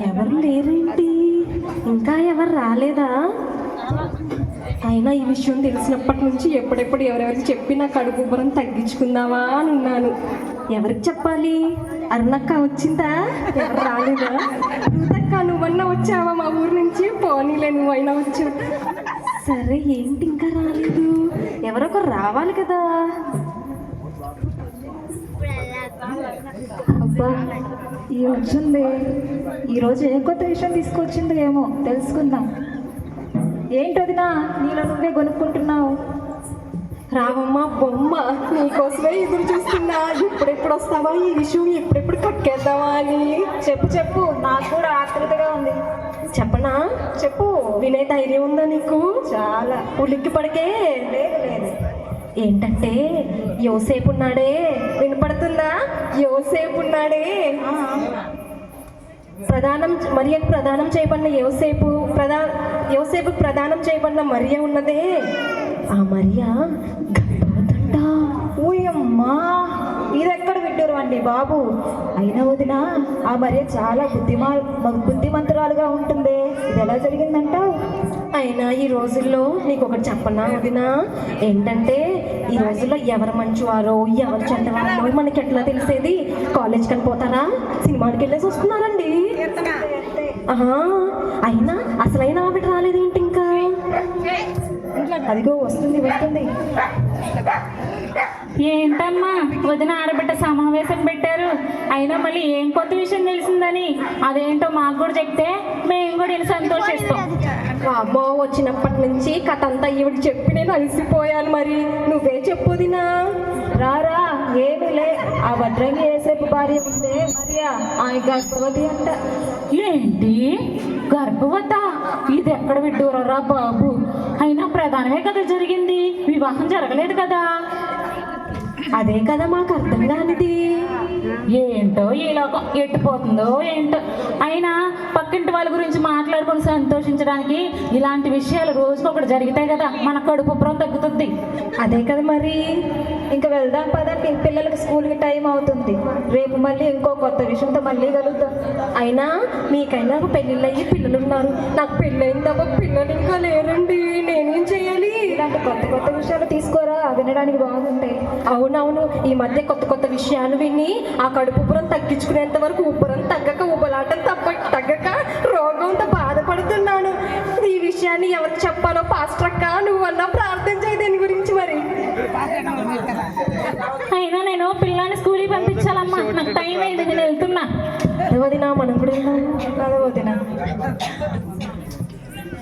ఎవరు లేరేంటి ఇంకా ఎవరు రాలేదా? అయినా ఈ విషయం తెలిసినప్పటి నుంచి ఎప్పుడెప్పుడు ఎవరెవరికి చెప్పి నా కడుపు బురం తగ్గించుకుందామా అని ఉన్నాను. ఎవరికి చెప్పాలి? అరుణక్క వచ్చిందా? ఎవరు రాలేదా? రుతక్క నువ్వన్నా వచ్చావా మా ఊరు నుంచి? పోనీలే నువ్వైనా వచ్చావు. సరే ఏంటి ఇంకా రాలేదు? ఎవరొకరు రావాలి కదా? అబ్బా ఈ వచ్చింది ఈరోజు ఏ కొత్త విషయం తీసుకొచ్చిందో ఏమో తెలుసుకుందాం. ఏంటదినా నీలో నువ్వే కొనుక్కుంటున్నావు రావమ్మ బొమ్మ నీకోసమే ఎదురు చూస్తున్నా. ఎప్పుడెప్పుడు వస్తావా? ఈ విషయం ఎప్పుడెప్పుడు కక్కేద్దామా అని. చెప్పు చెప్పు. నాకు కూడా ఆతృతగా ఉంది. చెప్పనా? చెప్పు. వినే ధైర్యం ఉందా నీకు? చాలా. ఉలిక్కి పడకే? లేదు లేదు. ఏంటంటే యోసేపు ఉన్నాడే వినపడుతుందా? యోసేపు ఉన్నాడే. ప్రధానం మరియకు ప్రదానం చేయబడిన యోసేపు ప్రధా యోసేపు ప్రదానం చేయబడిన మరియ ఉన్నదే. ఆ మరియ అండి బాబు. అయినా వదిన ఆ మరియ చాలా బుద్ధిమా బుద్ధిమంతురాలుగా ఉంటుంది. ఇది ఎలా జరిగిందంటావు అయినా ఈ రోజుల్లో నీకు ఒకటి చెప్పనా వదినా? ఏంటంటే ఈ రోజుల్లో ఎవరు మంచివారో ఎవరు చెడ్డవారో మనకి ఎట్లా తెలిసేది? కాలేజ్ కని పోతారా? సినిమాకి వెళ్ళేసి వస్తున్నారండి. ఆహా, అయినా అసలైన ఆవిడ రాలేదేంటి ఇంకా? అదిగో వస్తుంది వస్తుంది. ఏంటమ్మా? వదిన ఆడబిడ్డ సమావేశం పెట్టారు. అయినా మళ్ళీ ఏం కొత్త విషయం తెలిసిందని? అదేంటో మాకు కూడా చెప్తే మేము కూడా ఇలా సంతోషిస్తాం. అమ్మో వచ్చినప్పటి నుంచి కథ అంతా ఈవిడ చెప్పి నేను అలసిపోయాను మరి. నువ్వే చెప్పుదినా రారా ఏమీ లే. ఆ భద్రంగి వేసేపు భార్య ఉందే మరియా ఆమె గర్భవతి అంట. ఏంటి? గర్భవత? ఇది ఎక్కడ విడ్డూరరా బాబు? అయినా ప్రధానమే కదా జరిగింది. వివాహం జరగలేదు కదా. అదే కదా మాకు అర్థం కానిది. ఏంటో ఈ లోకం ఎట్టిపోతుందో ఏంటో. అయినా పక్కింటి వాళ్ళ గురించి మాట్లాడుకొని సంతోషించడానికి ఇలాంటి విషయాలు రోజుకొకటి జరిగితే కదా మన కడుపు ఉబ్బరం తగ్గుతుంది. అదే కదా మరి. ఇంకా వెళ్దాం పదండి పిల్లలకి స్కూల్కి టైం అవుతుంది. రేపు మళ్ళీ ఇంకో కొత్త విషయంతో మళ్ళీ కలుద్దాం. అయినా మీకైనా పెళ్ళిళ్ళు అయ్యి పిల్లలు ఉన్నారు నాకు పెళ్ళైన తప్ప పిల్లలు ఇంకా లేరండి. నేనేం చేయాలి? ఇలాంటి కొత్త కొత్త విషయాలు తీసుకోరా వినడానికి బాగుంటాయి అవునవును ఈ మధ్య కొత్త కొత్త విషయాలు విని ఆ కడుపు ఉబ్బరం తగ్గించుకునేంత వరకు ఉబ్బరం తగ్గక ఉబ్బలాటం తప్ప తగ్గక రోగంతో బాధపడుతున్నాను. ఈ విషయాన్ని ఎవరికి చెప్పాలో పాస్టర్ అక్క నువ్వు అన్నా ప్రార్థన చేయి దీని గురించి మరి? అయినా నేను పిల్లాన్ని స్కూల్కి పంపించాలమ్మా. నాకు టైం అయింది నేను వెళ్తున్నా. వదినా మనం కూడా వదిన.